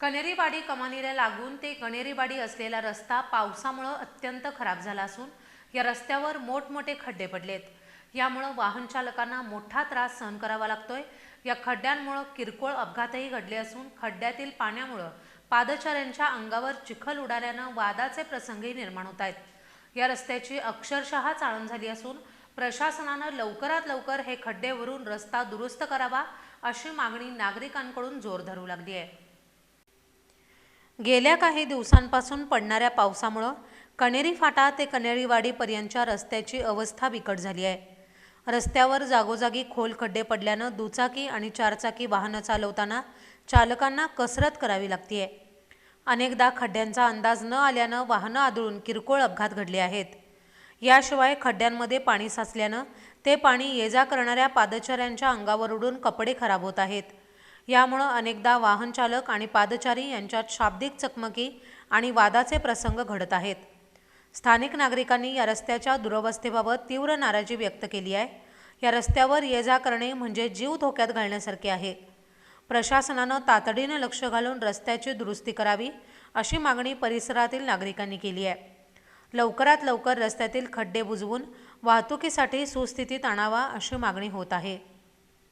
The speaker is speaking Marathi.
कनेरीवाडी कमानीला लागून ते कनेरीवाडी असलेला रस्ता पावसामुळं अत्यंत खराब झाला असून या रस्त्यावर मोठमोठे खड्डे पडलेत. यामुळं वाहन चालकांना मोठा त्रास सहन करावा लागतोय. या खड्ड्यांमुळं किरकोळ अपघातही घडले असून खड्ड्यातील पाण्यामुळं पादचाऱ्यांच्या अंगावर चिखल उडाल्यानं वादाचे प्रसंगही निर्माण होत आहेत. या रस्त्याची अक्षरशः चाळण झाली असून प्रशासनानं लवकरात लवकर हे खड्डेवरून रस्ता दुरुस्त करावा अशी मागणी नागरिकांकडून जोर धरू लागली आहे गेल्या काही दिवसांपासून पडणाऱ्या पावसामुळं कणेरी फाटा ते कणेरीवाडीपर्यंतच्या रस्त्याची अवस्था बिकट झाली आहे. रस्त्यावर जागोजागी खोल खड्डे पडल्यानं दुचाकी आणि चारचाकी वाहनं चालवताना चालकांना कसरत करावी लागतीये. अनेकदा खड्ड्यांचा अंदाज न आल्यानं वाहनं आदळून किरकोळ अपघात घडले आहेत. याशिवाय खड्ड्यांमध्ये पाणी साचल्यानं ते पाणी ये जा करणाऱ्या पादचाऱ्यांच्या अंगावर उडून कपडे खराब होत आहेत. यामुळं अनेकदा वाहनचालक आणि पादचारी यांच्यात शाब्दिक चकमकी आणि वादाचे प्रसंग घडत आहेत. स्थानिक नागरिकांनी या रस्त्याच्या दुरवस्थेबाबत तीव्र नाराजी व्यक्त केली आहे. या रस्त्यावर ये जा करणे म्हणजे जीव धोक्यात घालण्यासारखे आहे. प्रशासनानं तातडीनं लक्ष घालून रस्त्याची दुरुस्ती करावी अशी मागणी परिसरातील नागरिकांनी केली आहे. लवकरात लवकर रस्त्यातील खड्डे बुजवून वाहतुकीसाठी सुस्थितीत आणावा अशी मागणी होत आहे.